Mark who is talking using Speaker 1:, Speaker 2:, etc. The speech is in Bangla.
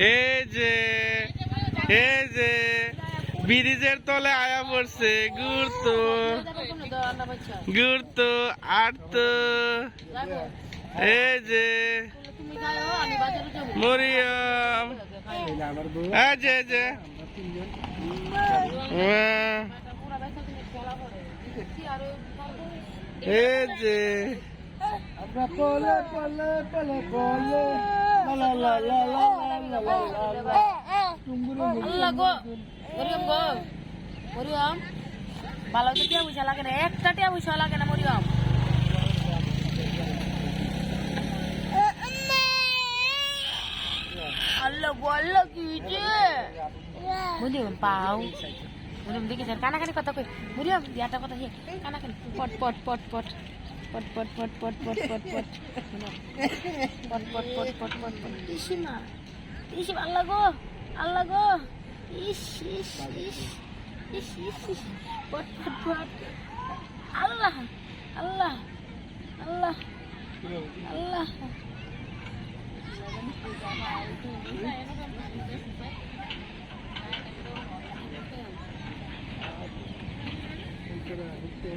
Speaker 1: এই যে এই যে, ব্রিজের তলে আয়া পড়ছে ঘুরতো ঘুরতো আটতো এই যে, মরিয়াম। এই যে যে। এই যে।
Speaker 2: পলে পলে পলে পলে। লা লা লা লা লা লা লা লা টুঙ্গুরু
Speaker 3: আল্লাহ গো মরিয়ম গো মরিয়ম ভালো তো টিয়া পয়সা লাগে না একটা টিয়া পয়সা লাগে না মরিয়ম আল্লাহ গো আল্লাহ কি হয়েছে মরিয়ম পাও মরিয়ম দেখি স্যার কানাকানি কথা কই মরিয়ম দিয়াটা কথা হে কানাকানি পট পট পট পট পট পট পট পট পট পট পট আল্লাহ গো আল্লাহ গো। ইস ইস ইস ইস ইস পট পট। আল্লাহ আল্লাহ আল্লাহ আল্লাহ।